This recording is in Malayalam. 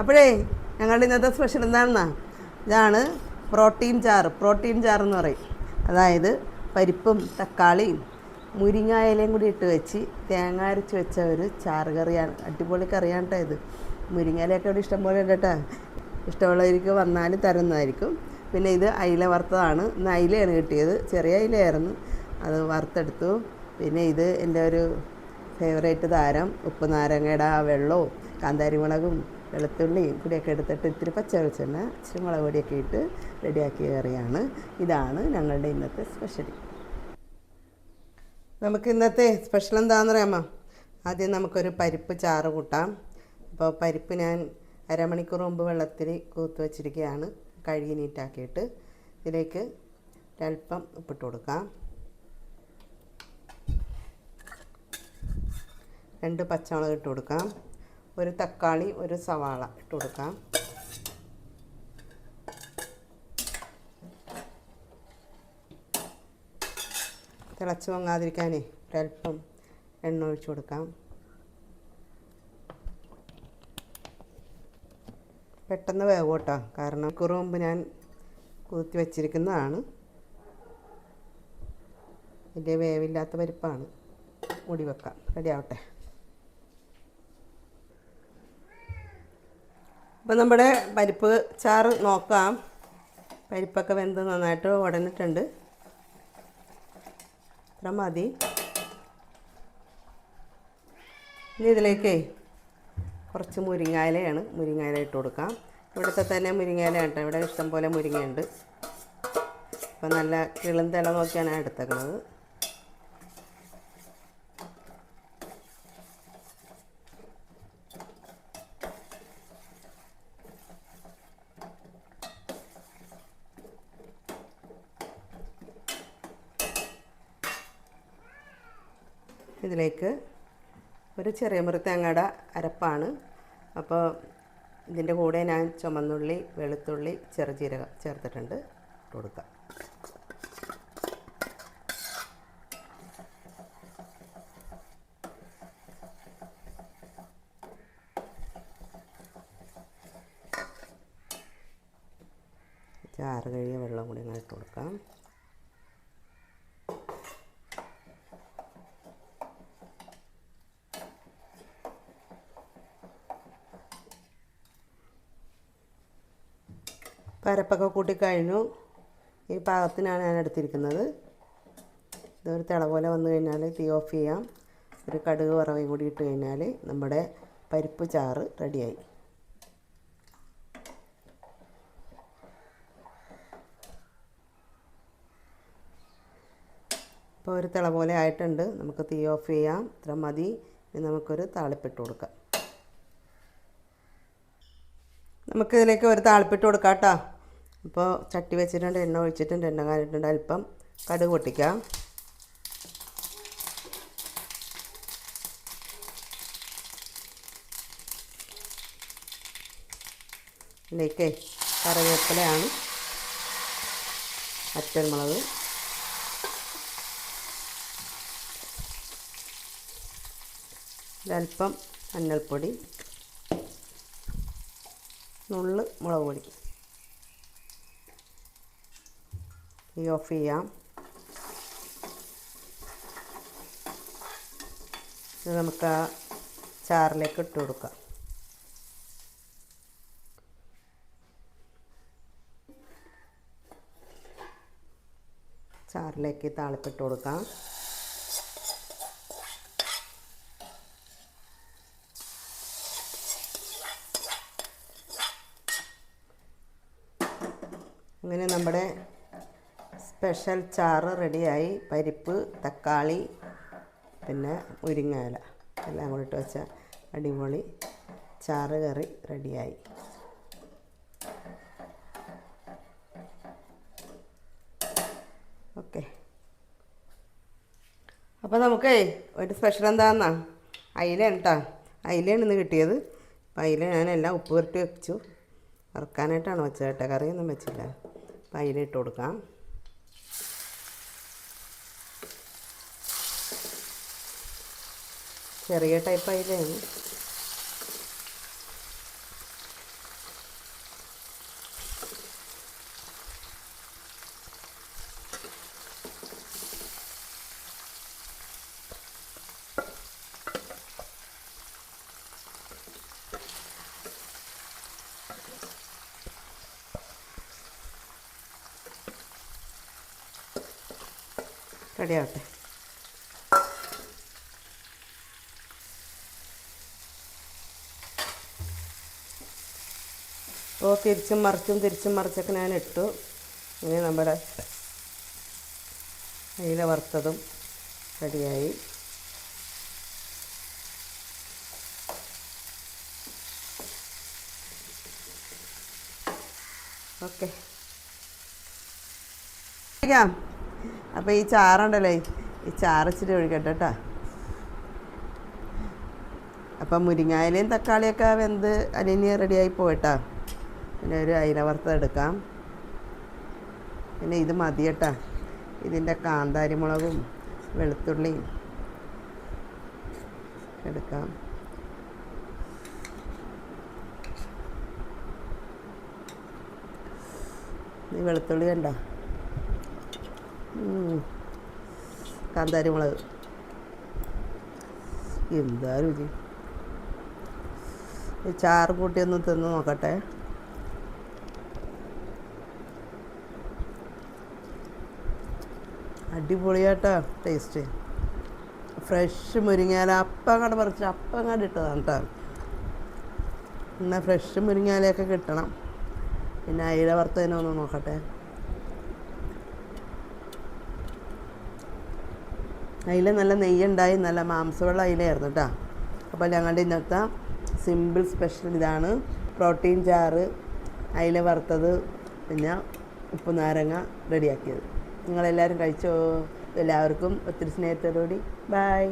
അപ്പോഴേ ഞങ്ങളുടെ ഇന്നത്തെ സ്പെഷ്യൽ എന്താണെന്നാ? ഇതാണ് പ്രോട്ടീൻ ചാറ് പ്രോട്ടീൻ ചാറ് എന്ന് പറയും. അതായത് പരിപ്പും തക്കാളിയും മുരിങ്ങ ഇലയും കൂടി ഇട്ട് വെച്ച് തേങ്ങ അരച്ച് വെച്ച ഒരു ചാറ് കറിയാണ്. അടിപൊളി കറിയാണ് കേട്ടോ ഇത്. മുരിങ്ങ ഇലയൊക്കെ ഇവിടെ ഇഷ്ടംപോലെ ഉണ്ട് കേട്ടോ ഇഷ്ടമുള്ളവർക്ക് വന്നാൽ തരുന്നതായിരിക്കും. പിന്നെ ഇത് അയില വറുത്തതാണ്. ഇന്ന് അയിലയാണ് കിട്ടിയത്. ചെറിയ അയിലയായിരുന്നു. അത് വറുത്തെടുത്തു. പിന്നെ ഇത് എന്റെ ഒരു ഫേവറേറ്റ് താരം. ഉപ്പ് നാരങ്ങയുടെ ആ വെള്ളവും കാന്താരി മുളകും വെളുത്തുള്ളിയും കൂടിയൊക്കെ എടുത്തിട്ട് ഇത്തിരി പച്ച വെളിച്ചെണ്ണ ഇച്ചിരി മുളക് പൊടിയൊക്കെ ഇട്ട് റെഡിയാക്കിയ കറിയാണ് ഇതാണ് ഞങ്ങളുടെ ഇന്നത്തെ സ്പെഷ്യൽ നമുക്ക് ഇന്നത്തെ സ്പെഷ്യൽ എന്താണെന്ന് അറിയാമോ? ആദ്യം നമുക്കൊരു പരിപ്പ് ചാറ് കൂട്ടാം. അപ്പോൾ പരിപ്പ് ഞാൻ അരമണിക്കൂർ മുമ്പ് വെള്ളത്തിൽ കൂത്ത് വെച്ചിരിക്കുകയാണ് കഴുകി നീറ്റാക്കിയിട്ട് ഇതിലേക്ക് ഒരല്പം ഉപ്പിട്ട് കൊടുക്കാം. രണ്ട് പച്ചമുളക് ഇട്ട് കൊടുക്കാം. ഒരു തക്കാളി ഒരു സവാള ഇട്ട് കൊടുക്കാം. തിളച്ച് പൊങ്ങാതിരിക്കാനേ ഒരല്പം എണ്ണ ഒഴിച്ചു കൊടുക്കാം. പെട്ടെന്ന് വേവും കാരണം കുറു മുമ്പ് ഞാൻ കുതിർത്തി വെച്ചിരിക്കുന്നതാണ്. വലിയ വേവില്ലാത്ത പരിപ്പാണ്. മൂടി വെക്കാം. റെഡി ആവട്ടെ. അപ്പോൾ നമ്മുടെ പരിപ്പ് ചാറ് നോക്കാം. പരിപ്പൊക്കെ വെന്ത് നന്നായിട്ട് ഉടഞ്ഞിട്ടുണ്ട് ഇത്ര മതി. ഇനി ഇതിലേക്ക് കുറച്ച് മുരിങ്ങയിലയാണ്. മുരിങ്ങയില ഇട്ട് കൊടുക്കാം. ഇവിടുത്തെ തന്നെ മുരിങ്ങയില കേട്ടോ. ഇവിടെ ഇഷ്ടംപോലെ മുരിങ്ങയുണ്ട്. അപ്പോൾ നല്ല കിളുന്തില നോക്കിയാണ് എടുത്തേക്കുന്നത് ഇതിലേക്ക് ഒരു ചെറിയ മുറി തേങ്ങയുടെ അരപ്പാണ്. അപ്പോൾ ഇതിന്റെ കൂടെ ഞാൻ ചുമന്നുള്ളി വെളുത്തുള്ളി ചെറുജീരകം ചേർത്തിട്ടുണ്ട്. കൊടുക്കാം. ചാറ് കഴിയ വെള്ളം കൂടി ഇങ്ങനെ ഇട്ട് കൊടുക്കാം. പരപ്പൊക്കെ കൂട്ടിക്കഴിഞ്ഞു ഈ പാകത്തിനാണ് ഞാൻ എടുത്തിരിക്കുന്നത്. ഇതൊരു തിള പോലെ വന്നു കഴിഞ്ഞാൽ തീ ഓഫ് ചെയ്യാം. ഒരു കടുക് വറവയും കൂടി ഇട്ട് കഴിഞ്ഞാൽ നമ്മുടെ പരിപ്പ് ചാറ് റെഡിയായി. ഇപ്പോൾ ഒരു തിള പോലെ ആയിട്ടുണ്ട്. നമുക്ക് തീ ഓഫ് ചെയ്യാം. ഇത്ര മതി. ഇനി നമുക്കൊരു താളിപ്പിട്ട് കൊടുക്കാം. നമുക്കിതിലേക്ക് ഒരു താളിപ്പിട്ട് കൊടുക്കാം കേട്ടോ. അപ്പോൾ ചട്ടി വെച്ചിട്ടുണ്ട് എണ്ണ ഒഴിച്ചിട്ടുണ്ട് എണ്ണ കാണിട്ടുണ്ട് അല്പം കടുക് പൊട്ടിക്കാം. ഇതിലേക്ക് കറിവേപ്പിലയാണ് അറ്റൽമുളക് ഒരല്പം മഞ്ഞൾപ്പൊടി നുള്ള് മുളക് പൊടി. ഈ ഓഫ് ചെയ്യാം. ഇത് നമുക്ക് ആ ചാറിലേക്ക് ഇട്ട് കൊടുക്കാം. ചാറിലേക്ക് താളിപ്പിട്ട് കൊടുക്കാം. അങ്ങനെ നമ്മുടെ സ്പെഷ്യൽ ചാറ് റെഡിയായി. പരിപ്പ് തക്കാളി പിന്നെ മുരിങ്ങയില. എല്ലാം കൂടി ഇട്ട് വെച്ച അടിപൊളി ചാറ് കറി റെഡിയായി. ഓക്കെ. അപ്പോൾ നമുക്കേ ഒരു സ്പെഷ്യൽ എന്താണെന്നാ അയിലാണ് കേട്ടോ അയിലയാണ് ഇന്ന് കിട്ടിയത്. അപ്പോൾ അയില ഞാനെല്ലാം ഉപ്പ് പുരട്ടി വെച്ചു. വറുക്കാനായിട്ടാണ് വെച്ചത് കേട്ടോ കറിയൊന്നും വെച്ചില്ല. അപ്പം അയില ഇട്ട് കൊടുക്കാം. ചെറിയ ടൈപ്പ് അയിലാണ് റെഡി അപ്പോൾ തിരിച്ചും മറിച്ചും തിരിച്ചും മറിച്ചൊക്കെ ഞാൻ ഇട്ടു. ഇനി നമ്മുടെ അയില വറുത്തതും റെഡിയായി. ഓക്കെ. അപ്പോൾ ഈ ചാറുണ്ടല്ലേ ഈ ചാറ് ഇച്ചിരി ഒഴിക്കട്ടെ കേട്ടോ. അപ്പം മുരിങ്ങായിലയും തക്കാളിയൊക്കെ വെന്ത് അലിഞ്ഞ് റെഡിയായി പോയിട്ടാ. പിന്നെ ഒരു അയില വറുത്തത് എടുക്കാം. പിന്നെ ഇത് മതി ഇതിന്റെ കാന്താരി മുളകും വെളുത്തുള്ളിയും എടുക്കാം. ഈ വെളുത്തുള്ളി കണ്ട? കാന്താരിമുളക്. എന്താ രുചി? ചാറ് കൂട്ടിയൊന്ന് തിന്ന് നോക്കട്ടെ. അടിപൊളിയാട്ടാ ടേസ്റ്റ് ഫ്രഷ് മുരിങ്ങാല അപ്പം അങ്ങോട്ട് പറിച്ച് അപ്പം അങ്ങോട്ട് ഇട്ടതാണ് കേട്ടോ എന്നാൽ ഫ്രഷ് മുരിങ്ങാലയൊക്കെ കിട്ടണം. പിന്നെ അയില വറുത്തതിനൊന്ന് നോക്കട്ടെ. അയില നല്ല നെയ്യുണ്ടായി. നല്ല മാംസമുള്ള അയിലയായിരുന്നു കേട്ടോ അപ്പോൾ ഞങ്ങളുടെ ഇന്നത്തെ സിമ്പിൾ സ്പെഷ്യൽ ഇതാണ്. പ്രോട്ടീൻ ചാറ് അയില വറുത്തത് പിന്നെ ഉപ്പ് നാരങ്ങ റെഡിയാക്കിയത് നിങ്ങളെല്ലാവരും കഴിച്ചോ എല്ലാവർക്കും ഒത്തിരി സ്നേഹത്തോടുകൂടി. ബായ്